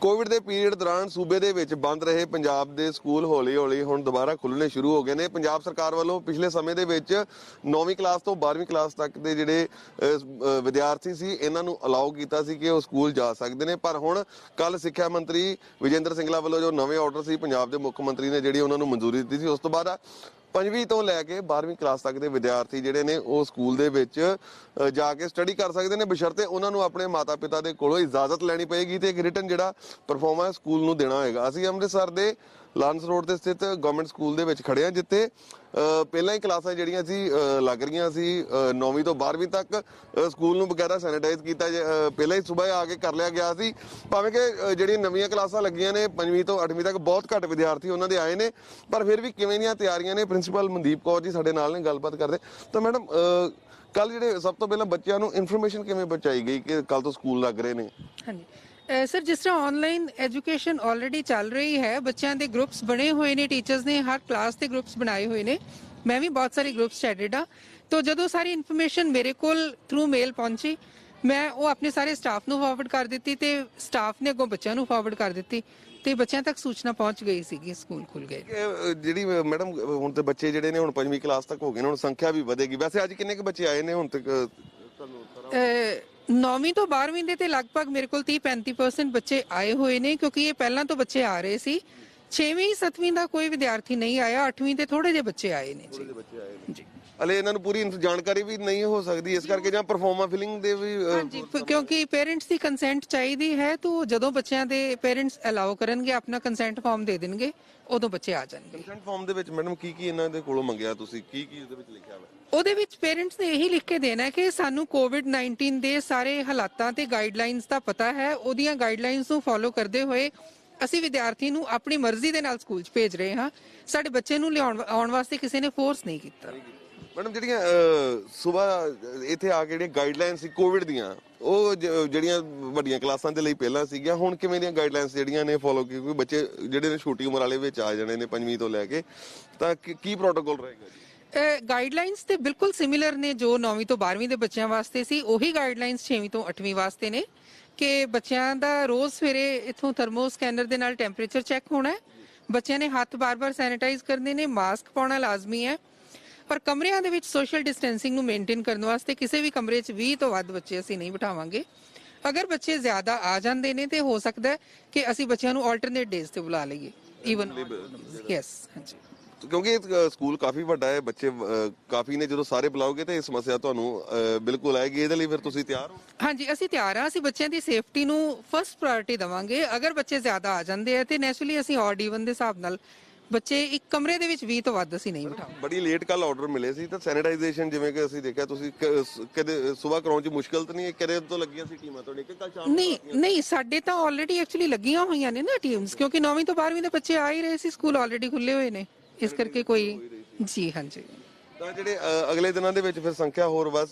Covid ਦੇ period ਦੌਰਾਨ ਸੂਬੇ ਦੇ ਵਿੱਚ ਬੰਦ ਰਹੇ ਪੰਜਾਬ ਦੇ ਸਕੂਲ ਹੌਲੀ-ਹੌਲੀ ਹੁਣ ਦੁਬਾਰਾ ਖੁੱਲਣੇ ਸ਼ੁਰੂ ਹੋ ਗਏ ਨੇ। ਪੰਜਾਬ ਸਰਕਾਰ ਵੱਲੋਂ ਪਿਛਲੇ ਸਮੇਂ ਦੇ ਵਿੱਚ 9ਵੀਂ ਕਲਾਸ ਤੋਂ 12ਵੀਂ ਕਲਾਸ ਤੱਕ ਦੇ ਜਿਹੜੇ ਵਿਦਿਆਰਥੀ ਸੀ, ਇਹਨਾਂ ਨੂੰ ਅਲਾਉ ਕੀਤਾ ਸੀ ਕਿ ਉਹ ਸਕੂਲ ਜਾ ਸਕਦੇ ਨੇ। ਪਰ ਹੁਣ ਕੱਲ ਸਿੱਖਿਆ ਮੰਤਰੀ ਵਿਜੇਂਦਰ ਸਿੰਗਲਾ ਵੱਲੋਂ ਜੋ ਨਵੇਂ ਆਰਡਰ ਸੀ, ਪੰਜਾਬ ਦੇ ਮੁੱਖ ਮੰਤਰੀ ਨੇ ਜਿਹੜੀ ਉਹਨਾਂ ਨੂੰ ਮਨਜ਼ੂਰੀ ਦਿੱਤੀ ਸੀ, ਉਸ ਤੋਂ ਬਾਅਦ ਪੰਜਵੀਂ ਤੋਂ ਲੈ ਕੇ 12ਵੀਂ ਕਲਾਸ ਤੱਕ ਦੇ ਵਿਦਿਆਰਥੀ ਜਿਹੜੇ ਨੇ ਉਹ ਸਕੂਲ ਦੇ ਵਿੱਚ ਜਾ ਕੇ ਸਟੱਡੀ ਕਰ ਸਕਦੇ ਨੇ ਬਸ਼ਰਤੇ ਉਹਨਾਂ ਨੂੰ ਆਪਣੇ ਮਾਤਾ-ਪਿਤਾ ਦੇ ਕੋਲੋਂ ਇਜਾਜ਼ਤ ਲੈਣੀ ਪਏਗੀ ਤੇ ਇੱਕ ਰਿਟਨ ਜਿਹੜਾ ਪਰਫਾਰਮੈਂਸ ਸਕੂਲ ਨੂੰ ਦੇਣਾ ਹੋਏਗਾ। ਅਸੀਂ ਅੰਮ੍ਰਿਤਸਰ ਦੇ ਲਾਂਸ ਰੋਡ ਤੇ ਸਥਿਤ ਗਵਰਨਮੈਂਟ ਸਕੂਲ ਦੇ ਵਿੱਚ ਖੜੇ ਹਾਂ, ਜਿੱਥੇ ਪਹਿਲਾਂ ਹੀ ਕਲਾਸਾਂ ਜਿਹੜੀਆਂ ਸੀ ਲੱਗ ਰਹੀਆਂ ਸੀ 9ਵੀਂ ਤੋਂ 12ਵੀਂ ਤੱਕ ਸਕੂਲ ਨੂੰ ਵਗੈਰਾ ਸੈਨੀਟਾਈਜ਼ ਕੀਤਾ ਜ- ਪਹਿਲਾਂ ਹੀ ਸਵੇਰ ਆ ਕੇ ਕਰ ਲਿਆ ਗਿਆ ਸੀ। ਭਾਵੇਂ ਕਿ ਜਿਹੜੀਆਂ ਨਵੀਆਂ ਕਲਾਸਾਂ ਲੱਗੀਆਂ ਨੇ 5ਵੀਂ ਤੋਂ 8ਵੀਂ ਤੱਕ ਬਹੁਤ ਘੱਟ ਵਿਦਿਆਰਥੀ ਉਹਨਾਂ ਦੇ ਆਏ ਨੇ, ਪਰ ਫਿਰ ਵੀ ਕਿਵੇਂ ਦੀਆਂ ਤਿਆਰੀਆਂ ਨੇ ਪ੍ਰਿੰਸੀਪਲ ਮਨਦੀਪ ਕੌਰ ਜੀ ਸਾਡੇ ਨਾਲ ਨੇ, ਗੱਲਬਾਤ ਕਰਦੇ। ਤਾਂ ਮੈਡਮ ਕੱਲ ਜਿਹੜੇ ਸਭ ਤੋਂ ਪਹਿਲਾਂ ਬੱਚਿਆਂ ਨੂੰ ਇਨਫੋਰਮੇਸ਼ਨ ਕਿਵੇਂ ਪਹੁੰਚਾਈ ਗਈ ਕਿ ਕੱਲ ਤੋਂ ਸਕੂਲ ਲੱਗ ਰਹੇ ਨੇ? ਹਾਂਜੀ। ਸਰ ਜਿਸ ਤਰ੍ਹਾਂ ਆਨਲਾਈਨ ਐਜੂਕੇਸ਼ਨ ਆਲਰੇਡੀ ਚੱਲ ਰਹੀ ਹੈ ਬੱਚਿਆਂ ਦੇ ਗਰੁੱਪਸ ਬਣੇ ਹੋਏ ਨੇ ਟੀਚਰਸ ਨੇ ਹਰ ਕਲਾਸ ਦੇ ਗਰੁੱਪਸ ਬਣਾਏ ਹੋਏ ਨੇ। ਮੈਂ ਵੀ ਬਹੁਤ ਸਾਰੇ ਗਰੁੱਪਸ ਐਡਿਡ ਆ ਤੋਂ ਜਦੋਂ ਸਾਰੀ ਇਨਫੋਰਮੇਸ਼ਨ ਮੇਰੇ ਕੋਲ ਥਰੂ ਮੇਲ ਪਹੁੰਚੀ ਮੈਂ ਉਹ ਆਪਣੇ ਸਾਰੇ ਸਟਾਫ ਨੂੰ ਫਾਰਵਰਡ ਕਰ ਦਿੱਤੀ ਤੇ ਸਟਾਫ ਨੇ ਅੱਗੋਂ ਬੱਚਿਆਂ ਨੂੰ ਫਾਰਵਰਡ ਕਰ ਦਿੱਤੀ ਤੇ ਬੱਚਿਆਂ ਤੱਕ ਸੂਚਨਾ ਪਹੁੰਚ ਗਈ ਸੀਗੀ ਸਕੂਲ ਖੁੱਲ ਗਏ। ਜਿਹੜੀ ਮੈਡਮ ਹੁਣ ਤੇ ਬੱਚੇ ਜਿਹੜੇ ਨੇ ਹੁਣ ਪੰਜਵੀਂ ਕਲਾਸ ਤੱਕ ਹੋ ਗਏ ਨੇ ਹੁਣ ਸੰਖਿਆ ਵੀ ਵਧੇਗੀ। ਵੈਸੇ ਅੱਜ ਕਿੰਨੇ ਕੁ ਬੱਚੇ ਆਏ ਨੇ ਹੁਣ ਤੱਕ ਤੁਹਾਨੂੰ ਸਾਰਾ ਅਹ ਨੌਵੀਂ ਤੋਂ 12ਵੀਂ ਦੇ ਤੇ ਲਗਭਗ ਮੇਰੇ ਕੋਲ 30-35% ਬੱਚੇ ਆਏ ਹੋਏ ਨੇ ਕਿਉਂਕਿ ਇਹ ਪਹਿਲਾਂ ਤੋਂ ਬੱਚੇ ਆ ਰਹੇ ਸੀ। 6ਵੀਂ 7ਵੀਂ ਦਾ ਕੋਈ ਵਿਦਿਆਰਥੀ ਨਹੀਂ ਆਇਆ 8ਵੀਂ ਦੇ ਥੋੜੇ ਜਿਹੇ ਬੱਚੇ ਆਏ ਨੇ ਜੀ ਬੱਚੇ ਆਏ ਜੀ। ਹਲੇ ਇਹਨਾਂ ਨੂੰ ਪੂਰੀ ਜਾਣਕਾਰੀ ਵੀ ਨਹੀਂ ਹੋ ਸਕਦੀ ਇਸ ਕਰਕੇ ਜਾਂ ਪਰਫਾਰਮਾ ਫਿਲਿੰਗ ਦੇ ਵੀ ਹਾਂਜੀ ਕਿਉਂਕਿ ਪੇਰੈਂਟਸ ਦੀ ਕੰਸੈਂਟ ਚਾਹੀਦੀ ਹੈ ਤਾਂ ਜਦੋਂ ਬੱਚਿਆਂ ਦੇ ਪੇਰੈਂਟਸ ਅਲਾਉ ਕਰਨਗੇ ਆਪਣਾ ਕੰਸੈਂਟ ਫਾਰਮ ਦੇ ਦੇਣਗੇ ਉਦੋਂ ਬੱਚੇ ਆ ਜਾਣਗੇ। ਕੰਸੈਂਟ ਫਾਰਮ ਦੇ ਵਿੱਚ ਮੈਡਮ ਕੀ ਕੀ ਇਹਨਾਂ ਦੇ ਕੋਲੋਂ ਮੰਗਿਆ ਤੁਸੀਂ? ਕੀ ਕੀ ਇਹਦੇ ਵਿੱਚ ਲਿਖਿਆ ਹੋਇਆ? ਉਹਦੇ ਵਿੱਚ ਪੇਰੈਂਟਸ ਨੇ ਇਹੀ ਲਿਖ ਕੇ ਦੇਣਾ ਹੈ ਕਿ ਸਾਨੂੰ ਕੋਵਿਡ-19 ਦੇ ਸਾਰੇ ਹਾਲਾਤਾਂ ਤੇ ਗਾਈਡਲਾਈਨਸ ਦਾ ਪਤਾ ਹੈ। ਉਹਦੀਆਂ ਗਾਈਡਲਾਈਨਸ ਨੂੰ ਫੋਲੋ ਕਰਦੇ ਹੋਏ ਅਸੀਂ ਵਿਦਿਆਰਥੀ ਨੂੰ ਆਪਣੀ ਮਰਜ਼ੀ ਦੇ ਨਾਲ ਸਕੂਲ 'ਚ ਭੇਜ ਰਹੇ ਹਾਂ। ਸਾਡੇ ਬੱਚੇ ਨੂੰ ਲਿਆਉਣ ਆਉਣ ਵਾਸਤੇ ਕਿਸੇ ਨੇ ਫੋਰਸ ਨਹੀਂ ਕੀਤਾ। ਮੈਡਮ, ਜਿਹੜੀਆਂ ਸਵੇਰ ਇੱਥੇ ਆ ਕੇ ਜਿਹੜੀਆਂ ਗਾਈਡਲਾਈਨਸ ਸੀ ਕੋਵਿਡ ਦੀਆਂ, ਉਹ ਜਿਹੜੀਆਂ ਵੱਡੀਆਂ ਕਲਾਸਾਂ ਦੇ ਲਈ ਪਹਿਲਾਂ ਸੀਗੀਆਂ, ਹੁਣ ਕਿਵੇਂ ਦੀਆਂ ਗਾਈਡਲਾਈਨਸ ਜਿਹੜੀਆਂ ਨੇ ਫੋਲੋ ਕਿਉਂਕਿ ਬੱਚੇ ਜਿਹੜੇ ਨੇ ਛੋਟੀ ਉਮਰ ਵਾਲੇ ਵਿੱਚ ਆ ਜਾਣੇ ਨੇ ਪੰਜਵੀਂ ਤੋਂ ਲੈ ਕੇ, ਤਾਂ ਕੀ- ਕੀ ਰਹੇਗਾ ਜੀ? ਗਾਈਡਲਾਈਨਸ ਤੇ ਬਿਲਕੁਲ ਸਿਮਿਲਰ ਨੇ ਜੋ 9ਵੀਂ ਤੋਂ 12ਵੀਂ ਦੇ ਬੱਚਿਆਂ ਵਾਸਤੇ ਸੀ ਉਹੀ ਗਾਈਡਲਾਈਨਸ 6ਵੀਂ ਤੋਂ 8ਵੀਂ ਵਾਸਤੇ ਨੇ ਕਿ ਬੱਚਿਆਂ ਦਾ ਰੋਜ਼ ਸਵੇਰੇ ਇਥੋਂ ਥਰਮੋ ਸਕੈਨਰ ਦੇ ਨਾਲ ਟੈਂਪਰੇਚਰ ਚੈੱਕ ਹੋਣਾ ਹੈ। ਬੱਚਿਆਂ ਨੇ ਹੱਥ ਬਾਰ-ਬਾਰ ਸੈਨੀਟਾਈਜ਼ ਕਰਨੇ ਨੇ ਮਾਸਕ ਪਾਉਣਾ ਲਾਜ਼ਮੀ ਹੈ ਪਰ ਕਮਰਿਆਂ ਦੇ ਵਿੱਚ ਸੋਸ਼ਲ ਡਿਸਟੈਂਸਿੰਗ ਨੂੰ ਮੇਨਟੇਨ ਕਰਨ ਵਾਸਤੇ ਕਿਸੇ ਵੀ ਕਮਰੇ 'ਚ 20 ਤੋਂ ਵੱਧ ਬੱਚੇ ਅਸੀਂ ਨਹੀਂ ਬਿਠਾਵਾਂਗੇ। ਅਗਰ ਬੱਚੇ ਜ਼ਿਆਦਾ ਆ ਜਾਂਦੇ ਨੇ ਤੇ ਹੋ ਸਕਦਾ ਹੈ ਕਿ ਅਸੀਂ ਬੱਚਿਆਂ ਨੂੰ ਆਲਟਰਨੇਟ ਡੇਜ਼ ਤੇ ਬੁਲਾ ਲਈਏ ਈਵਨ ਯੈਸ ਹਾਂਜੀ। ਕਿਉਂਕਿ ਸਕੂਲ ਕਾਫੀ ਵੱਡਾ ਹੈ ਬੱਚੇ ਕਾਫੀ ਨੇ ਜਦੋਂ ਸਾਰੇ ਬੁਲਾਓਗੇ ਤੇ ਇਹ ਸਮੱਸਿਆ ਤੁਹਾਨੂੰ ਬਿਲਕੁਲ ਆਏਗੀ। ਇਹਦੇ ਲਈ ਫਿਰ ਤੁਸੀਂ ਤਿਆਰ ਹੋ? ਹਾਂਜੀ ਅਸੀਂ ਤਿਆਰ ਹਾਂ ਅਸੀਂ ਬੱਚਿਆਂ ਦੀ ਸੇਫਟੀ ਨੂੰ ਫਰਸਟ ਪ੍ਰਾਇੋਰਟੀ ਦਵਾਂਗੇ। ਅਗਰ ਬੱਚੇ ਜ਼ਿਆਦਾ ਆ ਜਾਂਦੇ ਆ ਤੇ ਨੈਚੁਰਲੀ ਅਸੀਂ ਔਡ ਈਵਨ ਦੇ ਹਿਸਾਬ ਨਾਲ ਬੱਚੇ ਇੱਕ ਕਮਰੇ ਦੇ ਵਿੱਚ 20 ਤੋਂ ਵੱਧ ਅਸੀਂ ਨਹੀਂ ਬਿਠਾਵਾਂਗੇ ਬੜੀ ਲੇਟ ਕੱਲ ਆਰਡਰ ਮਿਲੇ ਸੀ ਤਾਂ ਸੈਨੀਟਾਈਜੇਸ਼ਨ ਜਿਵੇਂ ਕਿ ਅਸੀਂ ਦੇਖਿਆ ਤੁਸੀਂ ਕਦੇ ਸਵੇਰ ਕਰਾਉਣ ਚ ਮੁਸ਼ਕਲ ਤਾਂ ਨਹੀਂ ਹੈ? ਕਦੇ ਤੋਂ ਲੱਗੀਆਂ ਸੀ ਟੀਮਾਂ ਤੁਹਾਡੇ ਕਿ ਕੱਲ ਸ਼ਾਮ ਨਹੀਂ ਨਹੀਂ ਸਾਡੇ ਤਾਂ ਆਲਰੇਡੀ ਐਕਚੁਅਲੀ ਲੱਗੀਆਂ ਹੋਈਆਂ ਨੇ ਨਾ ਟੀਮਸ ਕਿਉਂਕਿ 9ਵੀਂ ਤੋਂ 12ਵੀਂ ਦੇ ਬੱਚੇ ਆ ਹੀ ਰਹੇ ਸੀ ਸਕੂਲ ਆਲਰੇਡੀ ਖੁੱਲੇ ਹੋਏ ਨੇ। ਇਸ ਕਰਕੇ ਕੋਈ ਜੀ ਹਾਂਜੀ। ਤਾਂ ਜਿਹੜੇ ਅਗਲੇ ਦਿਨਾਂ ਦੇ ਵਿੱਚ ਫਿਰ ਸੰਖਿਆ ਹੋਰ ਵੱਧ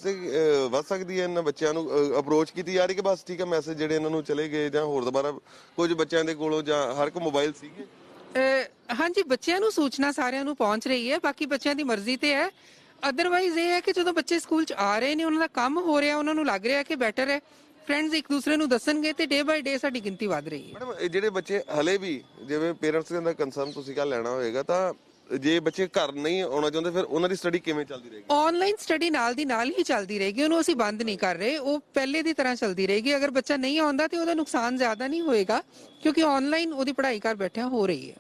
ਸਕਦੀ ਹੈ ਇਹਨਾਂ ਬੱਚਿਆਂ ਨੂੰ ਅਪਰੋਚ ਕੀਤੀ ਜਾ ਰਹੀ ਕਿ ਬਸ ਠੀਕ ਹੈ ਮੈਸੇਜ ਜਿਹੜੇ ਇਹਨਾਂ ਨੂੰ ਚਲੇ ਗਏ ਜਾਂ ਹੋਰ ਦੁਬਾਰਾ ਕੁਝ ਬੱਚਿਆਂ ਦੇ ਕੋਲੋਂ ਜਾਂ ਹਰ ਇੱਕ ਮੋਬਾਈਲ ਸੀਗੇ? ਹਾਂਜੀ ਬੱਚਿਆਂ ਨੂੰ ਸੂਚਨਾ ਸਾਰਿਆਂ ਨੂੰ ਪਹੁੰਚ ਰਹੀ ਹੈ ਬਾਕੀ ਬੱਚਿਆਂ ਦੀ ਮਰਜ਼ੀ ਤੇ ਹੈ। ਅਦਰਵਾਈਜ਼ ਇਹ ਹੈ ਕਿ ਜਦੋਂ ਬੱਚੇ ਸਕੂਲ 'ਚ ਆ ਰਹੇ ਨੇ ਉਹਨਾਂ ਦਾ ਕੰਮ ਹੋ ਰਿਹਾ ਉਹਨਾਂ ਨੂੰ ਲੱਗ ਰਿਹਾ ਕਿ ਬੈਟਰ ਹੈ। ਫਰੈਂਡਸ ਇੱਕ ਦੂਸਰੇ ਨੂੰ ਦੱਸਣਗੇ ਤੇ ਡੇ ਬਾਈ ਡੇ ਸਾਡੀ ਗਿਣਤੀ ਵਧ ਰਹੀ ਹੈ। ਮੈਡਮ ਜਿਹੜੇ ਬੱਚੇ ਹਲੇ ਵੀ ਜਿਵੇਂ ਪੇਰੈਂਟਸ ਦਾ ਕੰਸਰਨ ਤੁਸੀਂ ਕੱਲ ਲੈਣਾ ਹੋਏਗਾ ਤਾਂ ਜੇ ਬੱਚੇ ਘਰ ਨਹੀਂ ਆਉਣਾ ਚਾਹੁੰਦੇ ਫਿਰ ਉਹਨਾਂ ਦੀ ਸਟੱਡੀ ਕਿਵੇਂ ਚੱਲਦੀ ਰਹੇਗੀ? ਆਨਲਾਈਨ ਸਟੱਡੀ ਨਾਲ ਦੀ ਨਾਲ ਹੀ ਚੱਲਦੀ ਰਹੇਗੀ ਉਹਨੂੰ ਅਸੀਂ ਬੰਦ ਨਹੀਂ ਕਰ ਰਹੇ ਉਹ ਪਹਿਲੇ ਦੀ ਤਰ੍ਹਾਂ ਚੱਲਦੀ ਰਹੇਗੀ। ਅਗਰ ਬੱਚਾ ਨਹੀਂ ਆਉਂਦਾ ਤੇ ਉਹਦਾ ਨੁਕਸਾਨ ਜ਼ਿਆਦਾ ਨਹੀਂ ਹੋਏਗਾ ਕਿਉਂਕਿ ਆਨਲਾਈਨ ਉਹਦੀ ਪੜ੍ਹਾਈ ਘਰ ਬੈਠਿਆਂ ਹੋ ਰਹੀ ਹੈ।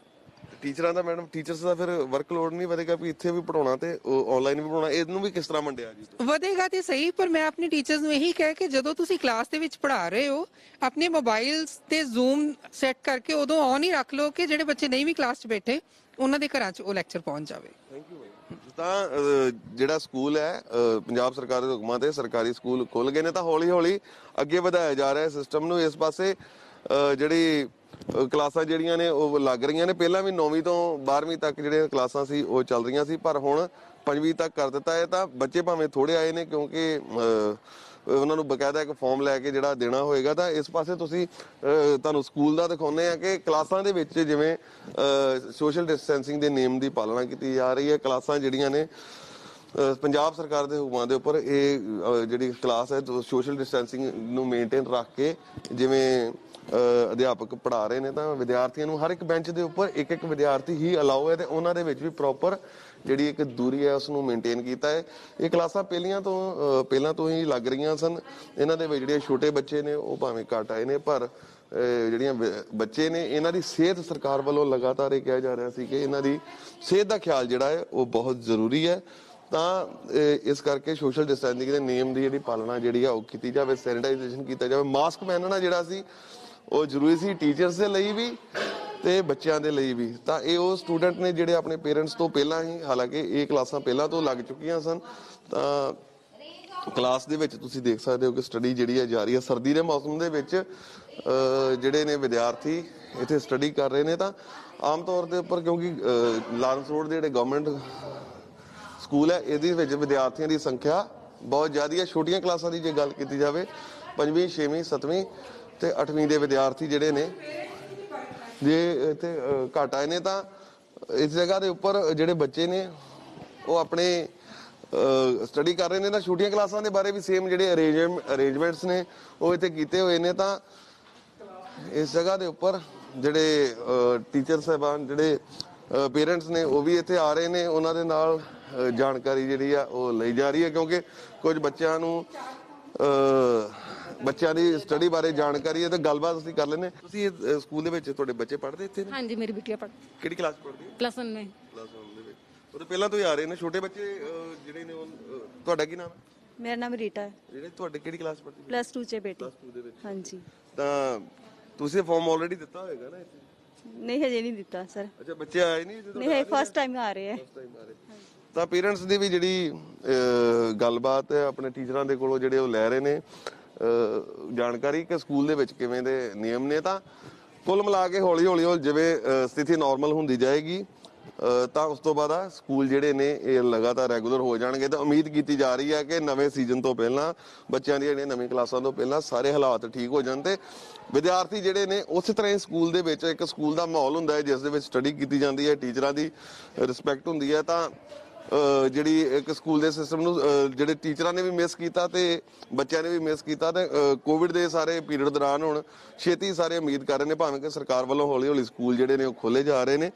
ਟੀਚਰਾਂ ਦਾ ਮੈਡਮ ਟੀਚਰਸ ਦਾ ਫਿਰ ਵਰਕਲੋਡ ਨਹੀਂ ਵਧੇਗਾ ਵੀ ਇੱਥੇ ਵੀ ਪੜਾਉਣਾ ਤੇ ਆਨਲਾਈਨ ਵੀ ਪੜਾਉਣਾ ਇਹਨੂੰ ਵੀ ਕਿਸ ਤਰ੍ਹਾਂ ਮੰਡਿਆ ਜੀ? ਵਧੇਗਾ ਤੇ ਸਹੀ ਪਰ ਮੈਂ ਆਪਣੇ ਟੀਚਰਸ ਨੂੰ ਇਹੀ ਕਹਿ ਕਿ ਜਦੋਂ ਤੁਸੀਂ ਕਲਾਸ ਦੇ ਵਿੱਚ ਪੜ੍ਹਾ ਰਹੇ ਹੋ ਆਪਣੇ ਮੋਬਾਈਲਸ ਤੇ ਜ਼ੂਮ ਸੈੱਟ ਕਰਕੇ ਉਦੋਂ ਔਨ ਹੀ ਰੱਖ ਲਓ ਕਿ ਜਿਹੜੇ ਬੱਚੇ ਨਹੀਂ ਵੀ ਕਲਾਸ 'ਚ ਬੈਠੇ ਉਹਨਾਂ ਦੇ ਘਰਾਂ 'ਚ ਉਹ ਲੈਕਚਰ ਪਹੁੰਚ ਜਾਵੇ। ਥੈਂਕ ਯੂ ਤਾਂ ਜਿਹੜਾ ਸਕੂਲ ਹੈ ਪੰਜਾਬ ਸਰਕਾਰ ਦੇ ਹੁਕਮਾਂ ਤੇ ਸਰਕਾਰੀ ਸਕੂਲ ਖੁੱਲ ਗਏ ਨੇ, ਤਾਂ ਹੌਲੀ ਹੌਲੀ ਅੱਗੇ ਵਧਾਇਆ ਜਾ ਰਿਹਾ ਹੈ ਸਿਸਟਮ ਨੂੰ। ਇਸ ਪਾਸੇ ਜਿਹੜੀ ਕਲਾਸਾਂ ਜਿਹੜੀਆਂ ਨੇ, ਉਹ ਲੱਗ ਰਹੀਆਂ ਨੇ। ਪਹਿਲਾਂ ਵੀ 9ਵੀਂ ਤੋਂ 12ਵੀਂ ਤੱਕ ਜਿਹੜੀਆਂ ਕਲਾਸਾਂ ਸੀ, ਉਹ ਚੱਲ ਰਹੀਆਂ ਸੀ, ਪਰ ਹੁਣ 5ਵੀਂ ਤੱਕ ਕਰ ਦਿੱਤਾ ਹੈ। ਤਾਂ ਬੱਚੇ ਭਾਵੇਂ ਥੋੜੇ ਆਏ ਨੇ, ਕਿਉਂਕਿ ਉਹਨਾਂ ਨੂੰ ਬਕਾਇਦਾ ਇੱਕ ਫਾਰਮ ਲੈ ਕੇ ਜਿਹੜਾ ਦੇਣਾ ਹੋਏਗਾ, ਤਾਂ ਇਸ ਪਾਸੇ ਤੁਸੀਂ ਤੁਹਾਨੂੰ ਸਕੂਲ ਦਾ ਦਿਖਾਉਂਦੇ ਆ ਕਿ ਕਲਾਸਾਂ ਦੇ ਵਿੱਚ ਜਿਵੇਂ ਸੋਸ਼ਲ ਡਿਸਟੈਂਸਿੰਗ ਦੇ ਨਿਯਮ ਦੀ ਪਾਲਣਾ ਕੀਤੀ ਜਾ ਰਹੀ ਹੈ। ਕਲਾਸਾਂ ਜਿਹੜੀਆਂ ਨੇ ਪੰਜਾਬ ਸਰਕਾਰ ਦੇ ਹੁਕਮਾਂ ਦੇ ਉੱਪਰ ਇਹ ਜਿਹੜੀ ਕਲਾਸ ਹੈ ਸੋਸ਼ਲ ਡਿਸਟੈਂਸਿੰਗ ਨੂੰ ਮੇਨਟੇਨ ਰੱਖ ਕੇ ਜਿਵੇਂ ਅਧਿਆਪਕ ਪੜ੍ਹਾ ਰਹੇ ਨੇ, ਤਾਂ ਵਿਦਿਆਰਥੀਆਂ ਨੂੰ ਹਰ ਇੱਕ ਬੈਂਚ ਦੇ ਉੱਪਰ ਇੱਕ ਇੱਕ ਵਿਦਿਆਰਥੀ ਹੀ ਅਲਾਉ ਹੈ, ਤੇ ਉਹਨਾਂ ਦੇ ਵਿੱਚ ਵੀ ਪ੍ਰੋਪਰ ਜਿਹੜੀ ਇੱਕ ਦੂਰੀ ਹੈ ਉਸ ਨੂੰ ਮੇਨਟੇਨ ਕੀਤਾ ਹੈ। ਇਹ ਕਲਾਸਾਂ ਪਹਿਲੀਆਂ ਤੋਂ ਪਹਿਲਾਂ ਤੋਂ ਹੀ ਲੱਗ ਰਹੀਆਂ ਸਨ। ਇਹਨਾਂ ਦੇ ਵਿੱਚ ਜਿਹੜੇ ਛੋਟੇ ਬੱਚੇ ਨੇ, ਉਹ ਭਾਵੇਂ ਘੱਟ ਆਏ ਨੇ, ਪਰ ਜਿਹੜੀਆਂ ਬੱਚੇ ਨੇ, ਇਹਨਾਂ ਦੀ ਸਿਹਤ ਸਰਕਾਰ ਵੱਲੋਂ ਲਗਾਤਾਰ ਇਹ ਕਿਹਾ ਜਾ ਰਿਹਾ ਸੀ ਕਿ ਇਹਨਾਂ ਦੀ ਸਿਹਤ ਦਾ ਖਿਆਲ ਜਿਹੜਾ ਹੈ, ਉਹ ਬਹੁਤ ਜ਼ਰੂਰੀ ਹੈ। ਤਾਂ ਇਸ ਕਰਕੇ ਸੋਸ਼ਲ ਡਿਸਟੈਂਸਿੰਗ ਦੇ ਨਿਯਮ ਦੀ ਜਿਹੜੀ ਪਾਲਣਾ ਜਿਹੜੀ ਆ, ਉਹ ਕੀਤੀ ਜਾਵੇ ਸੈਨੀਟਾਈਜੇਸ਼ਨ ਕੀਤਾ ਜਾਵੇ। ਮਾਸਕ ਪਹਿਨਣਾ ਜਿਹੜਾ ਸੀ, ਉਹ ਜ਼ਰੂਰੀ ਸੀ ਟੀਚਰਸ ਦੇ ਲਈ ਵੀ। ਤੇ ਬੱਚਿਆਂ ਦੇ ਲਈ ਵੀ। ਤਾਂ ਇਹ ਉਹ ਸਟੂਡੈਂਟ ਨੇ ਜਿਹੜੇ ਆਪਣੇ ਪੇਰੈਂਟਸ ਤੋਂ ਪਹਿਲਾਂ ਹੀ ਹਾਲਾਂਕਿ ਇਹ ਕਲਾਸਾਂ ਪਹਿਲਾਂ ਤੋਂ ਲੱਗ ਚੁੱਕੀਆਂ ਸਨ ਤਾਂ ਕਲਾਸ ਦੇ ਵਿੱਚ ਤੁਸੀਂ ਦੇਖ ਸਕਦੇ ਹੋ ਕਿ ਸਟੱਡੀ ਜਿਹੜੀ ਹੈ ਜਾਰੀ ਹੈ। ਸਰਦੀ ਦੇ ਮੌਸਮ ਦੇ ਵਿੱਚ ਜਿਹੜੇ ਨੇ ਵਿਦਿਆਰਥੀ ਇੱਥੇ ਸਟੱਡੀ ਕਰ ਰਹੇ ਨੇ ਤਾਂ ਆਮ ਤੌਰ ਦੇ ਉੱਪਰ ਕਿਉਂਕਿ ਅਹ, ਲਾਰੈਂਸ ਰੋਡ ਦੇ ਜਿਹੜੇ ਗਵਰਨਮੈਂਟ ਸਕੂਲ ਹੈ ਇਹਦੇ ਵਿੱਚ ਵਿਦਿਆਰਥੀਆਂ ਦੀ ਸੰਖਿਆ ਬਹੁਤ ਜ਼ਿਆਦਾ ਹੈ। ਛੋਟੀਆਂ ਕਲਾਸਾਂ ਦੀ ਜੇ ਗੱਲ ਕੀਤੀ ਜਾਵੇ ਪੰਜਵੀਂ ਛੇਵੀਂ ਸੱਤਵੀਂ ਤੇ ਅੱਠਵੀਂ ਦੇ ਵਿਦਿਆਰਥੀ ਜਿਹੜੇ ਨੇ ਜੇ ਇੱਥੇ ਅਹ, ਘੱਟ ਆਏ ਨੇ ਤਾਂ ਇਸ ਜਗ੍ਹਾ ਦੇ ਉੱਪਰ ਜਿਹੜੇ ਬੱਚੇ ਨੇ ਉਹ ਆਪਣੇ ਸਟੱਡੀ ਕਰ ਰਹੇ ਨੇ ਤਾਂ ਛੋਟੀਆਂ ਕਲਾਸਾਂ ਦੇ ਬਾਰੇ ਵੀ ਸੇਮ ਜਿਹੜੇ ਅਰੇਂਜਮੈਂਟਸ ਨੇ ਉਹ ਇੱਥੇ ਕੀਤੇ ਹੋਏ ਨੇ ਤਾਂ ਇਸ ਜਗ੍ਹਾ ਦੇ ਉੱਪਰ ਜਿਹੜੇ ਟੀਚਰ ਸਾਹਿਬਾਨ ਜਿਹੜੇ ਪੇਰੈਂਟਸ ਨੇ ਉਹ ਵੀ ਇੱਥੇ ਆ ਰਹੇ ਨੇ। ਉਹਨਾਂ ਦੇ ਨਾਲ ਜਾਣਕਾਰੀ ਜਿਹੜੀ ਆ ਉਹ ਲਈ ਜਾ ਰਹੀ ਹੈ ਕਿਉਂਕਿ ਕੁਝ ਬੱਚਿਆਂ ਨੂੰ ਬੱਚਿਆਂ ਦੀ ਸਟੱਡੀ ਬਾਰੇ ਜਾਣਕਾਰੀ ਹੈ ਤੇ ਗੱਲਬਾਤ ਅਸੀਂ ਕਰ ਲੈਨੇ ਤੁਸੀਂ ਇਹ, ਸਕੂਲ ਦੇ ਵਿੱਚ ਤੁਹਾਡੇ ਬੱਚੇ ਪੜ੍ਹਦੇ ਇੱਥੇ ਹਾਂਜੀ ਮੇਰੀ ਬਿਟੀਆ ਪੜ ਕਿਹੜੀ ਕਲਾਸ ਪੜ੍ਹਦੀ ਪਲੱਸ 1 ਨੇ ਕਲਾਸ 1 ਦੇ ਵਿੱਚ। ਉਹਦੇ ਪਹਿਲਾਂ ਤੋਂ ਹੀ ਆ ਰਹੇ ਨੇ ਛੋਟੇ ਬੱਚੇ ਜਿਹੜੇ ਨੇ ਉਹ, ਤੁਹਾਡਾ ਕੀ ਨਾਮ ਹੈ? ਮੇਰਾ ਨਾਮ ਰੀਟਾ ਹੈ। ਜਿਹੜੇ ਤੁਹਾਡੇ ਕਿਹੜੀ ਕਲਾਸ ਪੜ੍ਹਦੀ ਪਲੱਸ 2 ਚ ਹੈ ਬੇਟੀ। ਦੇ ਵਿੱਚ। ਹਾਂਜੀ। ਤਾਂ ਤੁਸੀਂ ਫਾਰਮ ਆਲਰੇਡੀ ਦਿੱਤਾ ਹੋਏਗਾ ਨਾ ਇੱਥੇ? ਨਹੀਂ ਹਜੇ ਨਹੀਂ ਦਿੱਤਾ ਸਰ। ਅੱਛਾ ਬੱਚੇ ਆਏ ਨਹੀਂ ਜਦੋਂ ਨਹੀਂ ਹਜੇ ਫਸਟ ਟਾਈਮ ਆ ਰਹੇ ਹੈ। ਟਾਈਮ ਆ ਰਹੇ। ਤਾਂ ਪੇਰੈਂਟਸ ਦੀ ਵੀ ਜਿਹੜੀ ਗੱਲਬਾਤ ਹੈ ਆਪਣੇ ਟੀਚਰਾਂ ਦੇ ਕੋਲੋਂ ਜਿਹੜੇ ਉਹ ਲੈ ਰਹੇ ਨੇ। ਜਾਣਕਾਰੀ ਕਿ ਸਕੂਲ ਦੇ ਵਿੱਚ ਕਿਵੇਂ ਦੇ ਨਿਯਮ ਨੇ ਤਾਂ ਕੁੱਲ ਮਿਲਾ ਕੇ ਹੌਲੀ ਹੌਲੀ ਹੌਲੀ ਜਿਵੇਂ ਸਥਿਤੀ ਨਾਰਮਲ ਹੁੰਦੀ ਜਾਏਗੀ ਤਾਂ ਉਸ ਤੋਂ ਬਾਅਦ ਆ ਸਕੂਲ ਜਿਹੜੇ ਨੇ ਇਹ ਲਗਾਤਾਰ ਰੈਗੂਲਰ ਹੋ ਜਾਣਗੇ। ਤਾਂ ਉਮੀਦ ਕੀਤੀ ਜਾ ਰਹੀ ਹੈ ਕਿ ਨਵੇਂ ਸੀਜ਼ਨ ਤੋਂ ਪਹਿਲਾਂ, ਬੱਚਿਆਂ ਦੀਆਂ ਜਿਹੜੀਆਂ ਨਵੀਂ ਕਲਾਸਾਂ ਤੋਂ ਪਹਿਲਾਂ ਸਾਰੇ ਹਾਲਾਤ ਠੀਕ ਹੋ ਜਾਣ ਤੇ ਵਿਦਿਆਰਥੀ ਜਿਹੜੇ ਨੇ ਉਸੇ ਤਰ੍ਹਾਂ ਹੀ ਸਕੂਲ ਦੇ ਵਿੱਚ ਇੱਕ ਸਕੂਲ ਦਾ ਮਾਹੌਲ ਹੁੰਦਾ ਹੈ, ਜਿਸ ਦੇ ਵਿੱਚ ਸਟੱਡੀ ਕੀਤੀ ਜਾਂਦੀ ਹੈ ਟੀਚਰਾਂ ਦੀ ਰਿਸਪੈਕਟ ਹੁੰਦੀ ਹੈ। ਤਾਂ ਜਿਹੜੀ ਇੱਕ ਸਕੂਲ ਦੇ ਸਿਸਟਮ ਨੂੰ ਜਿਹੜੇ ਟੀਚਰਾਂ ਨੇ ਵੀ ਮਿਸ ਕੀਤਾ ਤੇ ਬੱਚਿਆਂ ਨੇ ਵੀ ਮਿਸ ਕੀਤਾ ਤੇ ਕੋਵਿਡ ਦੇ ਸਾਰੇ ਪੀਰੀਅਡ ਦੌਰਾਨ ਹੁਣ ਛੇਤੀ ਸਾਰੇ ਉਮੀਦ ਕਰ ਰਹੇ ਨੇ, ਭਾਵੇਂ ਕਿ ਸਰਕਾਰ ਵੱਲੋਂ ਹੌਲੀ ਹੌਲੀ ਸਕੂਲ ਜਿਹੜੇ ਨੇ ਉਹ ਖੋਲੇ ਜਾ ਰਹੇ ਨੇ।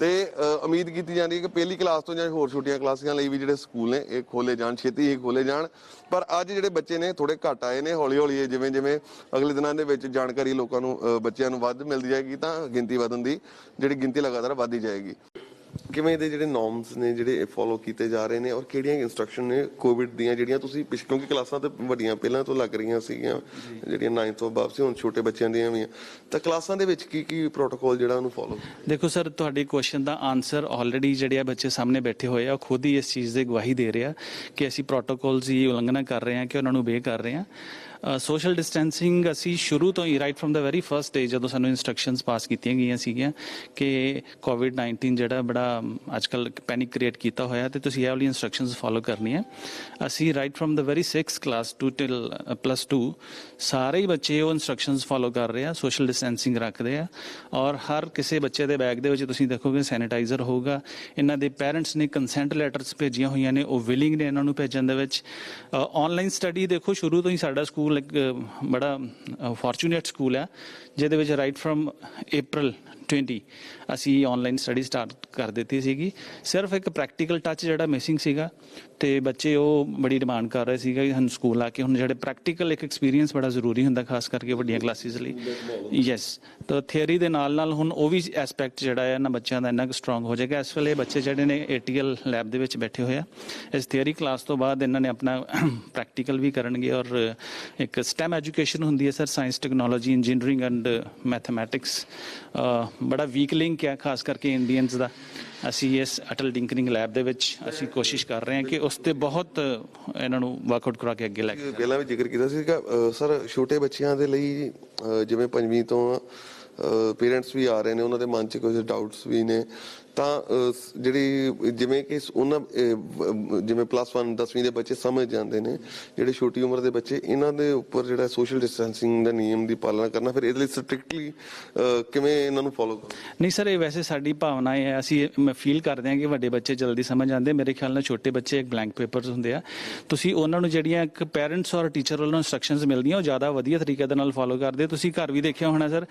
ਤੇ ਉਮੀਦ ਕੀਤੀ ਜਾਂਦੀ ਹੈ ਕਿ ਪਹਿਲੀ ਕਲਾਸ ਤੋਂ ਜਾਂ ਹੋਰ ਛੋਟੀਆਂ ਕਲਾਸਾਂ ਲਈ ਵੀ ਜਿਹੜੇ ਸਕੂਲ ਨੇ, ਇਹ ਖੋਲੇ ਜਾਣ, ਛੇਤੀ ਹੀ ਖੋਲੇ ਜਾਣ। ਪਰ ਅੱਜ ਜਿਹੜੇ ਬੱਚੇ ਨੇ ਥੋੜੇ ਘੱਟ ਆਏ ਨੇ ਹੌਲੀ ਹੌਲੀ ਜਿਵੇਂ ਜਿਵੇਂ ਅਗਲੇ ਦਿਨਾਂ ਦੇ ਵਿੱਚ ਜਾਣਕਾਰੀ ਲੋਕਾਂ ਨੂੰ ਬੱਚਿਆਂ ਨੂੰ ਵੱਧ ਮਿਲਦੀ ਜਾਏਗੀ, ਤਾਂ ਗਿਣਤੀ ਵਧਣ ਦੀ, ਜਿਹੜੀ ਗਿਣਤੀ ਲਗਾਤਾਰ ਵਧਦੀ ਜਾਏਗੀ। ਕਿਵੇਂ ਦੇ ਜਿਹੜੇ ਨਾਰਮਸ ਨੇ ਜਿਹੜੇ ਫੋਲੋ ਕੀਤੇ ਜਾ ਰਹੇ ਨੇ ਔਰ ਕਿਹੜੀਆਂ ਇਨਸਟਰਕਸ਼ਨ ਨੇ ਕੋਵਿਡ ਦੀਆਂ ਜਿਹੜੀਆਂ ਤੁਸੀਂ ਪਿਛ ਕਿਉਂਕਿ ਕਲਾਸਾਂ ਤੇ ਵੱਡੀਆਂ ਪਹਿਲਾਂ ਤੋਂ ਲੱਗ ਰਹੀਆਂ ਸੀਗੀਆਂ ਜਿਹੜੀਆਂ 9 ਤੋਂ ਬਾਅਦ ਸੀ ਹੁਣ ਛੋਟੇ ਬੱਚਿਆਂ ਦੀਆਂ ਵੀ। ਤਾਂ ਕਲਾਸਾਂ ਦੇ ਵਿੱਚ ਕੀ ਕੀ ਪ੍ਰੋਟੋਕਾਲ ਜਿਹੜਾ ਉਹਨੂੰ ਫੋਲੋ ਦੇਖੋ ਸਰ ਤੁਹਾਡੇ ਕੁਐਸਚਨ ਦਾ ਆਨਸਰ ਆਲਰੇਡੀ ਜਿਹੜੇ ਆ ਬੱਚੇ ਸਾਹਮਣੇ ਬੈਠੇ ਹੋਏ ਆ ਉਹ ਖੁਦ ਹੀ ਇਸ ਚੀਜ਼ ਦੀ ਗਵਾਹੀ ਦੇ ਰਹੇ ਕਿ ਅਸੀਂ ਪ੍ਰੋਟੋਕਾਲਸ ਦੀ ਉਲੰਘਣਾ ਕਰ ਰਹੇ ਆ ਕਿ ਉਹਨਾਂ ਨੂੰ ਬੇ ਕਰ ਰਹੇ ਆ ਸੋਸ਼ਲ ਡਿਸਟੈਂਸਿੰਗ ਅਸੀਂ ਸ਼ੁਰੂ ਤੋਂ ਹੀ right from the very first day ਜਦੋਂ ਸਾਨੂੰ ਇਨਸਟਰਕਸ਼ਨਸ ਪਾਸ ਕੀਤੀਆਂ ਗਈਆਂ ਸੀਗੀਆਂ ਕਿ ਕੋਵਿਡ-19 ਜਿਹੜਾ ਬੜਾ ਅੱਜਕੱਲ ਪੈਨਿਕ ਕ੍ਰੀਏਟ ਕੀਤਾ ਹੋਇਆ ਤੇ ਤੁਸੀਂ ਇਹ ਵਾਲੀ ਇਨਸਟਰਕਸ਼ਨਸ ਫਾਲੋ ਕਰਨੀਆਂ। ਅਸੀਂ right from the very 6th class to till plus 2 ਸਾਰੇ ਹੀ ਬੱਚੇ ਉਹ ਇਨਸਟਰਕਸ਼ਨਸ ਫਾਲੋ ਕਰ ਰਹੇ ਆ ਸੋਸ਼ਲ ਡਿਸਟੈਂਸਿੰਗ ਰੱਖਦੇ ਆ। ਔਰ ਹਰ ਕਿਸੇ ਬੱਚੇ ਦੇ ਬੈਗ ਦੇ ਵਿੱਚ ਤੁਸੀਂ ਦੇਖੋਗੇ ਸੈਨੀਟਾਈਜ਼ਰ ਹੋਊਗਾ। ਇਹਨਾਂ ਦੇ ਪੇਰੈਂਟਸ ਨੇ ਕੰਸੈਂਟ ਲੈਟਰਸ ਭੇਜੀਆਂ ਹੋਈਆਂ ਨੇ, ਉਹ ਵਿਲਿੰਗ ਨੇ ਇਹਨਾਂ ਨੂੰ ਭੇਜਣ ਦੇ ਵਿੱਚ। ਆਨਲਾਈਨ ਸਟੱਡੀ ਦੇਖੋ, ਸ਼ੁਰੂ ਤੋਂ ਹੀ ਸਾਡਾ ਸਕੂਲ ਸਕੂਲ ਇੱਕ ਬੜਾ ਫੋਰਚੂਨੇਟ ਸਕੂਲ ਹੈ ਜਿਹਦੇ ਵਿੱਚ ਰਾਈਟ ਫਰਮ April 20 ਅਸੀਂ ਆਨਲਾਈਨ ਸਟੱਡੀ ਸਟਾਰਟ ਕਰ ਦਿੱਤੀ ਸੀਗੀ। ਸਿਰਫ ਇੱਕ ਪ੍ਰੈਕਟੀਕਲ ਟੱਚ ਜਿਹੜਾ ਮਿਸਿੰਗ ਸੀਗਾ ਤੇ ਬੱਚੇ ਉਹ ਬੜੀ ਡਿਮਾਂਡ ਕਰ ਰਹੇ ਸੀਗੇ ਕਿ ਸਾਨੂੰ ਸਕੂਲ ਆ ਕੇ ਹੁਣ ਜਿਹੜੇ ਪ੍ਰੈਕਟੀਕਲ ਇੱਕ ਐਕਸਪੀਰੀਅੰਸ ਬੜਾ ਜ਼ਰੂਰੀ ਹੁੰਦਾ ਖਾਸ ਕਰਕੇ ਵੱਡੀਆਂ ਕਲਾਸਿਸ ਲਈ। ਯੈਸ ਤਾਂ ਥਿਉਰੀ ਦੇ ਨਾਲ ਨਾਲ ਹੁਣ ਉਹ ਵੀ ਐਸਪੈਕਟ ਜਿਹੜਾ ਹੈ ਨਾ ਬੱਚਿਆਂ ਦਾ ਇੰਨਾ ਕੁ ਸਟਰੋਂਗ ਹੋ ਜਾਏਗਾ। ਇਸ ਵੇਲੇ ਬੱਚੇ ਜਿਹੜੇ ਨੇ ATL ਲੈਬ ਦੇ ਵਿੱਚ ਬੈਠੇ ਹੋਏ ਆ। ਇਸ ਥਿਉਰੀ ਕਲਾਸ ਤੋਂ ਬਾਅਦ ਇਹਨਾਂ ਨੇ ਆਪਣਾ ਪ੍ਰੈਕਟੀਕਲ ਵੀ ਕਰਨਗੇ ਔਰ ਇੱਕ ਸਟੈਮ ਐਜੂਕੇਸ਼ਨ ਹੁੰਦੀ ਹੈ sir science technology engineering and mathematics ਬੜਾ ਵੀਕ ਲਿੰਕ ਹੈ, ਖਾਸ ਕਰਕੇ ਇੰਡੀਅਨਸ ਦਾ। ਅਸੀਂ ਇਸ ਅਟਲ ਡਿੰਕਰਿੰਗ ਲੈਬ ਦੇ ਵਿੱਚ ਅਸੀਂ ਕੋਸ਼ਿਸ਼ ਕਰ ਰਹੇ ਹਾਂ ਕਿ ਉਸ ਤੇ ਬਹੁਤ ਇਹਨਾਂ ਨੂੰ ਵਰਕਆਊਟ ਕਰਾ ਕੇ ਅੱਗੇ ਲੈ ਕੇ ਪਹਿਲਾਂ ਵੀ ਜ਼ਿਕਰ ਕੀਤਾ ਸੀ ਕਿ ਸਰ, ਛੋਟੇ ਬੱਚਿਆਂ ਦੇ ਲਈ ਜਿਵੇਂ ਪੰਜਵੀਂ ਤੋਂ ਪੇਰੈਂਟਸ ਵੀ ਆ ਰਹੇ ਨੇ, ਉਹਨਾਂ ਦੇ ਮਨ 'ਚ ਕੁਝ ਡਾਊਟਸ ਵੀ ਨੇ। ਤਾਂ ਜਿਹੜੀ, ਜਿਵੇਂ ਕਿ ਉਹਨਾਂ ਜਿਵੇਂ ਪਲੱਸ 1 10ਵੀਂ ਦੇ ਬੱਚੇ ਸਮਝ ਜਾਂਦੇ ਨੇ, ਜਿਹੜੇ ਛੋਟੀ ਉਮਰ ਦੇ ਬੱਚੇ, ਇਹਨਾਂ ਦੇ ਉੱਪਰ ਜਿਹੜਾ ਸੋਸ਼ਲ ਡਿਸਟੈਂਸਿੰਗ ਦਾ ਨਿਯਮ ਦੀ ਪਾਲਣਾ ਕਰਨਾ, ਫਿਰ ਇਹਦੇ ਲਈ ਸਟ੍ਰਿਕਟਲੀ ਕਿਵੇਂ ਇਹਨਾਂ ਨੂੰ ਫੋਲੋ ਨਹੀਂ ਸਰ, ਇਹ ਵੈਸੇ ਸਾਡੀ ਭਾਵਨਾ ਹੈ, ਅਸੀਂ ਫੀਲ ਕਰਦੇ ਹਾਂ ਕਿ ਵੱਡੇ ਬੱਚੇ ਜਲਦੀ ਸਮਝ ਜਾਂਦੇ, ਮੇਰੇ ਖਿਆਲ ਨਾਲ ਛੋਟੇ ਬੱਚੇ ਇੱਕ ਬਲੈਂਕ ਪੇਪਰਸ ਹੁੰਦੇ ਆ। ਤੁਸੀਂ ਉਹਨਾਂ ਨੂੰ ਜਿਹੜੀਆਂ ਇੱਕ ਪੈਰੈਂਟਸ ਔਰ ਟੀਚਰ ਵੱਲੋਂ ਇਨਸਟਰਕਸ਼ਨਸ ਮਿਲਦੀਆਂ, ਉਹ ਜ਼ਿਆਦਾ ਵਧੀਆ ਤਰੀਕੇ ਦੇ ਨਾਲ ਫੋਲੋ ਕਰਦੇ। ਤੁਸੀਂ ਘਰ ਵੀ ਦੇਖਿਆ ਹੋਣਾ ਸਰ,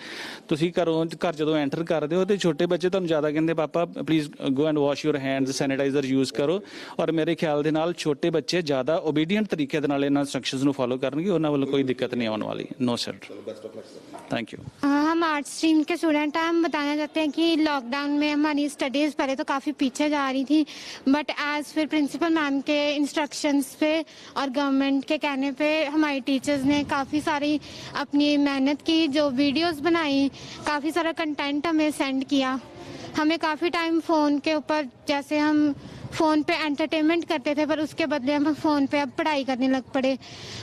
ਤੁਸੀਂ ਘਰੋਂ, ਘਰ ਜਦੋਂ ਐਂਟਰ ਕਰਦੇ ਹੋ ਤੇ ਛੋਟੇ ਬੱਚੇ ਤੁਹਾਨੂੰ ਜ਼ਿਆਦਾ ਕਹਿੰਦੇ, ਪਾਪਾ please go and wash your hands sanitiser use ਕਰੋ ਔਰ ਮੇਰੇ ਖਿਆਲ ਦੇ ਨਾਲ ਛੋਟੇ ਬੱਚੇ ਜ਼ਿਆਦਾ ਓਬੀਡੀਐਂਟ ਤਰੀਕੇ ਦੇ ਨਾਲ ਇਹਨਾਂ ਇਨਸਟਰਕਸ਼ਨਸ ਨੂੰ ਫੋਲੋ ਕਰਨਗੇ ਉਹਨਾਂ ਵੱਲੋਂ ਕੋਈ ਦਿੱਕਤ ਨਹੀਂ ਆਉਣ ਵਾਲੀ ਨੋ ਸਰ ਥੈਂਕ ਯੂ हाँ, हम आर्ट स्ट्रीम के स्टूडेंट हैं हम बताना चाहते हैं कि लॉकडाउन में हमारी स्टडीज़ पहले तो काफ़ी पीछे जा रही थी बट एज फिर प्रिंसिपल मैम के इंस्ट्रक्शंस पे और गवर्नमेंट के कहने पे हमारी टीचर्स ने काफ़ी सारी अपनी मेहनत की जो वीडियोस बनाई काफ़ी सारा कंटेंट हमें सेंड किया हमें काफ़ी टाइम फ़ोन के ऊपर, जैसे हम फ़ोन पे एंटरटेनमेंट करते थे, पर उसके बदले हम फ़ोन पे अब पढ़ाई करने लग पड़े।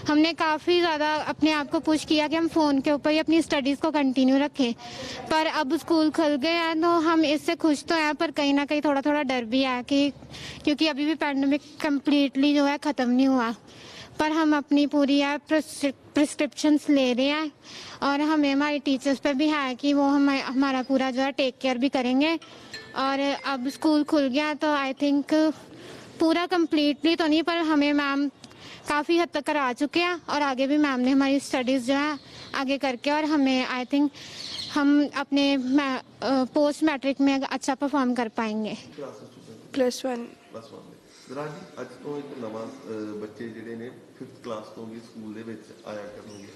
हमने काफ़ी ज़्यादा अपने आप को पुश किया कि हम फ़ोन के ऊपर ही अपनी स्टडीज़ को कंटिन्यू रखें। पर अब स्कूल खुल गए हैं तो हम इससे खुश तो हैं, पर कहीं ना कहीं थोड़ा थोड़ा डर भी है कि, क्योंकि अभी भी पैंडमिक कम्प्लीटली जो है ख़त्म नहीं हुआ। पर हम अपनी पूरी है प्रिस्क्रिप्शन ले रहे हैं और हमें हमारे टीचर्स पर भी है कि वो हम हमारा पूरा जो है टेक केयर भी करेंगे। और अब स्कूल खुल गया तो आई थिंक पूरा कम्प्लीटली तो नहीं पर हमें मैम काफ़ी हद तक करा चुके हैं और आगे भी मैम ने हमारी स्टडीज़ जो है आगे करके और हमें आई थिंक हम अपने पोस्ट मैट्रिक में अच्छा परफॉर्म कर पाएँगे। प्लस वन ਪਲੱਸ 1 ਦੇ ਵਿਰਾਜ ਜੀ ਅੱਜ ਤੋਂ ਇੱਕ ਨਵਾਂ ਬੱਚੇ ਜਿਹੜੇ ਨੇ 5th ਕਲਾਸ ਤੋਂ ਵੀ ਸਕੂਲ ਦੇ ਵਿੱਚ ਆਇਆ ਕਰਨਗੇ।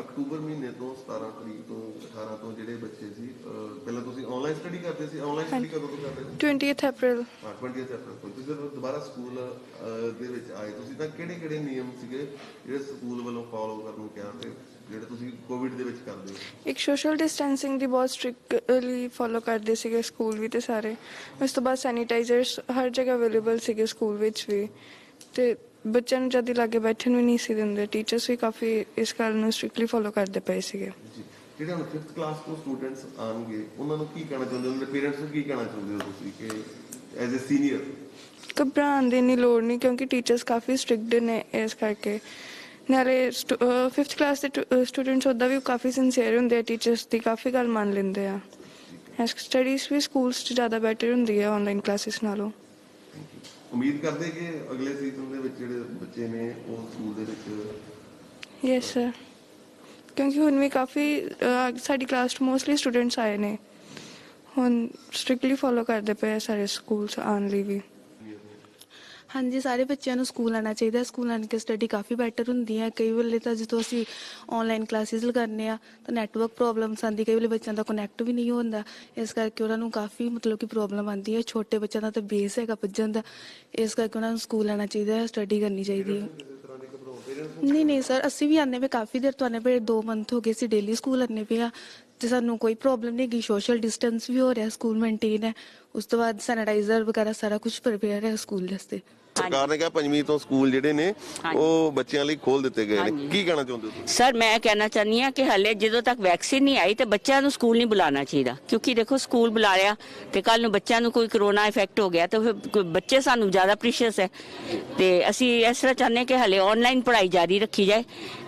ਅਕਤੂਬਰ ਮਹੀਨੇ ਤੋਂ 17 ਤਰੀਕ ਤੋਂ 18 ਤੋਂ ਜਿਹੜੇ ਬੱਚੇ ਸੀ ਪਹਿਲਾਂ ਤੁਸੀਂ ਆਨਲਾਈਨ ਸਟੱਡੀ ਕਰਦੇ ਸੀ? ਆਨਲਾਈਨ ਸਟੱਡੀ ਕਦੋਂ ਤੋਂ ਕਰਦੇ ਸੀ? 20th ਅਪ੍ਰੈਲ ਹਾਂ 20th ਅਪ੍ਰੈਲ ਤੋਂ। ਤੁਸੀਂ ਜਦੋਂ ਦੁਬਾਰਾ ਸਕੂਲ ਦੇ ਵਿੱਚ ਆਏ ਤੁਸੀਂ ਤਾਂ ਕਿਹੜੇ ਕਿਹੜੇ ਨਿਯਮ ਸੀਗੇ ਜਿਹੜੇ ਸਕੂਲ ਵੱਲੋਂ ਫਾਲੋ ਕਰਨ ਨੂੰ ਕਿਹਾ ਤੇ ਜਿਹੜੇ ਤੁਸੀਂ ਕੋਵਿਡ ਦੇ ਵਿੱਚ ਕਰਦੇ ਹੋ? ਇੱਕ ਸੋਸ਼ਲ ਡਿਸਟੈਂਸਿੰਗ ਦੀ ਬਹੁਤ ਸਟ੍ਰਿਕਟਲੀ ਫੋਲੋ ਕਰਦੇ ਸੀਗੇ ਸਕੂਲ ਵੀ ਤੇ ਸਾਰੇ। ਉਸ ਤੋਂ ਬਾਅਦ ਸੈਨੀਟਾਈਜ਼ਰਸ ਹਰ ਜਗ੍ਹਾ ਅਵੇਲੇਬਲ ਸੀਗੇ ਸਕੂਲ ਵਿੱਚ ਵੀ। ਤੇ ਬੱਚਿਆਂ ਨੂੰ ਜਦ ਲਾਗੇ ਬੈਠਣ ਵੀ ਨਹੀਂ ਸੀ ਦਿੰਦੇ ਟੀਚਰਸ ਵੀ ਕਾਫੀ ਇਸ ਗੱਲ ਨੂੰ ਸਟ੍ਰਿਕਟਲੀ ਫੋਲੋ ਕਰਦੇ ਪਏ ਸੀਗੇ। ਜੀ। ਜਿਹੜੇ ਹੁਣ 5th ਕਲਾਸ ਤੋਂ ਸਟੂਡੈਂਟਸ ਆਣਗੇ ਉਹਨਾਂ ਨੂੰ ਕੀ ਕਹਿਣਾ ਚਾਹੁੰਦੇ ਹੋ? ਉਹਨਾਂ ਦੇ ਪੇਰੈਂਟਸ ਨੂੰ ਕੀ ਕਹਿਣਾ ਚਾਹੁੰਦੇ ਹੋ ਤੁਸੀਂ ਕਿ ਐਜ਼ ਅ ਸੀਨੀਅਰ ਘਬਰਾਉਣ ਦੀ ਨਹੀਂ ਲੋੜ ਨਹੀਂ ਕਿਉਂਕਿ ਟੀਚਰਸ ਕਾਫੀ ਸਟ੍ਰਿਕਟ ਨੇ ਇਸ ਕਰਕੇ। ਨਾਲੇ 5th ਕਲਾਸ ਦੇ ਸਟੂਡੈਂਟਸ ਉਹਦਾ ਵੀ ਕਾਫੀ ਸਿੰਸੀਅਰ ਹੁੰਦੇ ਆ ਟੀਚਰਸ ਦੀ ਕਾਫੀ ਗੱਲ ਮੰਨ ਲੈਂਦੇ ਆ। ਸਟੱਡੀਜ਼ ਵੀ ਸਕੂਲਸ 'ਚ ਜ਼ਿਆਦਾ ਬੈਟਰ ਹੁੰਦੀ ਹੈ ਆਨਲਾਈਨ ਕਲਾਸਿਸ ਨਾਲੋਂ। ਉਮੀਦ ਕਰਦੇ ਕਿ ਅਗਲੇ ਸੀਜ਼ਨ ਦੇ ਵਿੱਚ ਜਿਹੜੇ ਬੱਚੇ ਨੇ ਉਹ ਸਕੂਲ ਦੇ ਵਿੱਚ ਯੈਸ ਸਰ ਕਿਉਂਕਿ ਹੁਣ ਵੀ ਕਾਫੀ ਸਾਡੀ ਕਲਾਸ 'ਚ ਮੋਸਟਲੀ ਸਟੂਡੈਂਟਸ ਆਏ ਨੇ। ਹੁਣ ਸਟ੍ਰਿਕਟਲੀ ਫੋਲੋ ਕਰਦੇ ਪਏ ਆ ਸਾਰੇ ਸਕੂਲਸ ਆਉਣ ਲਈ ਵੀ। ਹਾਂਜੀ, ਸਾਰੇ ਬੱਚਿਆਂ ਨੂੰ ਸਕੂਲ ਆਉਣਾ ਚਾਹੀਦਾ। ਸਕੂਲ ਆਣ ਕੇ ਸਟੱਡੀ ਕਾਫੀ ਬੈਟਰ ਹੁੰਦੀ ਹੈ। ਕਈ ਵੇਲੇ ਤਾਂ ਜਦੋਂ ਅਸੀਂ ਆਨਲਾਈਨ ਕਲਾਸਿਸ ਲਗਾਉਂਦੇ ਆ ਤਾਂ ਨੈਟਵਰਕ ਪ੍ਰੋਬਲਮਸ ਆਉਂਦੀ, ਕਈ ਵੇਲੇ ਬੱਚਿਆਂ ਦਾ ਕਨੈਕਟ ਵੀ ਨਹੀਂ ਹੁੰਦਾ। ਇਸ ਕਰਕੇ ਉਹਨਾਂ ਨੂੰ ਕਾਫੀ ਮਤਲਬ ਕਿ ਪ੍ਰੋਬਲਮ ਆਉਂਦੀ ਹੈ। ਛੋਟੇ ਬੱਚਿਆਂ ਦਾ ਤਾਂ ਬੇਸ ਹੈਗਾ ਭੱਜਣ ਦਾ। ਇਸ ਕਰਕੇ ਉਹਨਾਂ ਨੂੰ ਸਕੂਲ ਆਉਣਾ ਚਾਹੀਦਾ ਹੈ ਸਟੱਡੀ ਕਰਨੀ ਚਾਹੀਦੀ ਹੈ। ਨਹੀਂ ਨਹੀਂ ਸਰ ਅਸੀਂ ਵੀ ਆਨੇ ਪਏ, ਕਾਫੀ ਦੇਰ ਤੋਂ ਆਨੇ ਪਏ 2 ਮੰਥ ਹੋ ਗਏ ਸੀ ਡੇਲੀ ਸਕੂਲ ਆਨੇ ਪਏ ਆ ਤੇ ਸਾਨੂੰ ਕੋਈ ਪ੍ਰੋਬਲਮ ਨਹੀਂ ਗਈ ਸੋਸ਼ਲ ਡਿਸਟੈਂਸ ਵੀ ਹੋ ਰਿਹਾ ਸਕੂਲ ਮੇਨਟੇਨ ਹੈ। ਉਸ ਤੋਂ ਬਾਅਦ ਸੈਨੀਟਾਈਜ਼ਰ ਵਗੈਰਾ ਸਾਰਾ ਕੁਝ ਪ੍ਰਪੇਅਰ ਹੈ ਸਕੂਲ ਵਾਸਤੇ। ਸਰਕਾਰ ਨੇ ਕਿਹਾ ਪੰਜਵੀਂ ਤੋਂ ਸਕੂਲ ਜਿਹੜੇ ਨੇ ਉਹ ਬੱਚਿਆਂ ਲਈ ਖੋਲ ਦਿੱਤੇ ਗਏ ਨੇ। ਕੀ ਕਹਿਣਾ ਚਾਹੁੰਦੇ ਹੋ ਸਰ ਮੈਂ ਕਹਿਣਾ ਚਾਹੁੰਦੀ ਹਾਂ ਕਿ ਹਲੇ ਜਦੋਂ ਤੱਕ ਵੈਕਸੀਨ ਨਹੀਂ ਆਈ ਤੇ ਬੱਚਿਆਂ ਨੂੰ ਸਕੂਲ ਨਹੀਂ ਬੁਲਾਉਣਾ ਚਾਹੀਦਾ। ਕਿਉਂਕਿ ਦੇਖੋ ਸਕੂਲ ਬੁਲਾਇਆ ਤੇ ਕੱਲ ਨੂੰ ਬੱਚਿਆਂ ਨੂੰ ਕੋਈ ਕਰੋਨਾ ਇਫੈਕਟ ਹੋ ਗਿਆ ਤਾਂ ਫਿਰ ਬੱਚੇ ਸਾਨੂੰ ਜ਼ਿਆਦਾ ਪ੍ਰੀਸ਼ੀਅਸ ਹੈ। ਤੇ ਅਸੀਂ ਇਸ ਤਰ੍ਹਾਂ ਚਾਹੁੰਦੇ ਹਾਂ ਕਿ ਹਲੇ ਆਨਲਾਈਨ ਪੜ੍ਹਾਈ ਜਾਰੀ ਰੱਖੀ ਜਾਏ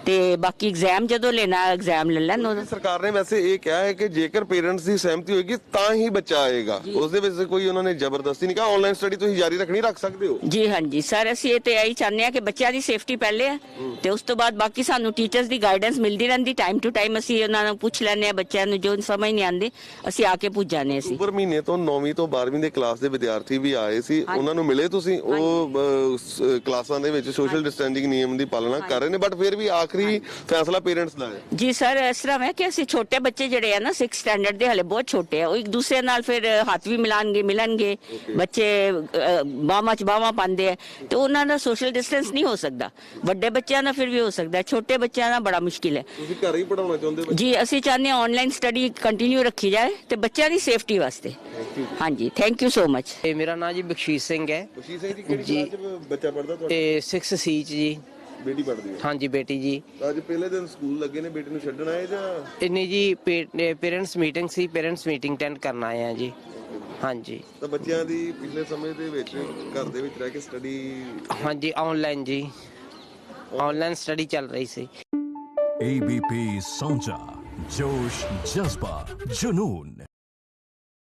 ਤੇ ਬਾਕੀ ਐਗਜ਼ਾਮ ਜਦੋਂ ਲੈਣਾ ਐਗਜ਼ਾਮ ਲੈ ਲੈਣ। ਸਰਕਾਰ ਨੇ ਵੈਸੇ ਇਹ ਕਿਹਾ ਹੈ ਕਿ ਜੇਕਰ ਪੇਰੈਂਟਸ ਦੀ ਸਹਿਮਤੀ ਹੋਏਗੀ ਤਾਂ ਹੀ ਬੱਚਾ ਆਏਗਾ। ਉਸ ਦੇ ਵਿੱਚ ਕੋਈ ਉਹਨਾਂ ਨੇ ਜ਼ਬਰਦਸਤੀ ਨਹੀਂ ਕਿਹਾ ਆਨਲਾਈਨ ਸਟੱਡੀ ਤੁਸੀਂ ਜਾਰੀ ਰੱਖਣੀ ਰੱਖ ਸਕਦੇ ਹੋ। ਜੀ ਹਾਂਜੀ ਸਰ ਅਸੀਂ ਇਹ ਤੇ ਇਹੀ ਚਾਹੁੰਦੇ ਹਾਂ ਕਿ ਬੱਚਿਆਂ ਦੀ ਸੇਫਟੀ ਪਹਿਲੇ ਹੈ। ਤੇ ਉਸ ਤੋਂ ਬਾਅਦ ਬਾਕੀ ਸਾਨੂੰ ਟੀਚਰਸ ਦੀ ਗਾਈਡੈਂਸ ਮਿਲਦੀ ਰਹਿੰਦੀ ਟਾਈਮ ਟੂ ਟਾਈਮ ਅਸੀਂ ਉਹਨਾਂ ਨੂੰ ਪੁੱਛ ਲੈਂਦੇ ਆ ਬੱਚਿਆਂ ਨੂੰ ਜੋ ਸਮਝ ਨਹੀਂ ਆਉਂਦੀ ਅਸੀਂ ਆ ਕੇ ਪੁੱਛ ਜਾਂਦੇ ਅਸੀਂ। ਅਕਤੂਬਰ ਮਹੀਨੇ ਤੋਂ 9ਵੀਂ ਤੋਂ 12ਵੀਂ ਦੇ ਕਲਾਸ ਦੇ ਵਿਦਿਆਰਥੀ ਵੀ ਆਏ ਸੀ ਉਹਨਾਂ ਨੂੰ ਮਿਲੇ ਤੁਸੀਂ? ਉਹ ਅਹ, ਸ- ਕਲਾਸਾਂ ਦੇ ਵਿੱਚ ਸੋਸ਼ਲ ਡਿਸਟੈਂਸਿੰਗ ਨਿਯਮ ਦੀ ਪਾਲਣਾ ਕਰ ਰਹੇ ਨੇ ਬਟ ਫਿਰ ਵੀ ਆਖਰੀ ਫੈਸਲਾ ਪੇਰੈਂਟਸ ਦਾ ਹੈ। ਜੀ ਸਰ ਇਸ ਤਰ੍ਹਾਂ ਹੈ ਕਿ ਅਸੀਂ ਛੋਟੇ ਬੱਚੇ ਜਿਹੜੇ ਆ ਨਾ 6 ਸਟੈਂਡਰਡ ਦੇ ਹਲੇ ਬਹੁਤ ਛੋਟੇ ਆ ਉਹ ਇੱਕ ਦੂਸਰੇ ਨਾਲ ਫਿਰ ਹੱਥ ਵੀ ਮਿਲਾਣਗੇ। ਮਿਲਣਗੇ ਬੱਚੇ ਬਾਹਾਂ 'ਚ ਬਾਹਾਂ ਪਾਉਂਦੇ ਆ ਤੇ ਉਹਨਾਂ ਦਾ ਸੋਸ਼ਲ ਡਿਸਟੈਂਸ ਨਹੀਂ ਹੋ ਸਕਦਾ। ਵੱਡੇ ਬੱਚਿਆਂ ਦਾ ਫਿਰ ਵੀ ਹੋ ਸਕਦਾ ਛੋਟੇ ਬੱਚਿਆਂ ਦਾ ਬੜਾ ਮੁਸ਼ਕਿਲ ਹੈ। ਤੁਸੀਂ ਘਰ ਹੀ ਪੜਾਉਣਾ ਚਾਹੁੰਦੇ ਹੋ? ਜੀ ਅਸੀਂ ਚਾਹੁੰਦੇ ਹਾਂ ਆਨਲਾਈਨ ਸਟੱਡੀ ਕੰਟੀਨਿਊ ਰੱਖੀ ਜਾਏ ਤੇ ਬੱਚਿਆਂ ਦੀ ਸੇਫਟੀ ਵਾਸਤੇ। ਹਾਂਜੀ ਥੈਂਕ ਯੂ ਸੋ ਮਚ ਇਹ ਮੇਰਾ ਨਾਮ ਜੀ ਬਖਸ਼ੀਸ਼ ਸਿੰਘ ਹੈ। ਖੁਸ਼ੀ ਸਿੰਘ ਜੀ ਕਿਹੜੀ ਜੀ। ਕਲਾਸ ਚ ਬੱਚਾ ਪੜਦਾ ਤੁਹਾਡਾ? ਤੇ 6 ਸੀ ਚ ਜੀ। ਬੇਟੀ ਪੜ੍ਹਦੀ ਹੈ। ਹਾਂਜੀ ਬੇਟੀ ਜੀ। ਤਾਂ ਅੱਜ ਪਹਿਲੇ ਦਿਨ ਸਕੂਲ ਲੱਗੇ ਨੇ ਬੇਟੀ ਨੂੰ ਛੱਡਣ ਆਏ ਜਾਂ? ਇੰਨੀ ਜੀ ਪੇਰੈਂਟਸ ਮੀਟਿੰਗ ਸੀ ਪੇਰੈਂਟਸ ਮੀਟਿੰਗ ਅਟੈਂਡ ਕਰਨ ਆਏ ਆ ਜੀ। ਹਾਂਜੀ। ਤਾਂ ਬੱਚਿਆਂ ਦੀ ਪਿਛਲੇ ਸਮੇਂ ਦੇ ਵਿੱਚ ਘਰ ਦੇ ਵਿੱਚ ਰਹਿ ਕੇ ਸਟੱਡੀ ਹਾਂਜੀ ਆਨਲਾਈਨ ਜੀ। ਆਨਲਾਈਨ ਸਟੱਡੀ ਚੱਲ ਰਹੀ ਸੀ। ABP ਸੌਂਚਾ ਜੋਸ਼ ਜਜ਼ਬਾ ਜਨੂਨ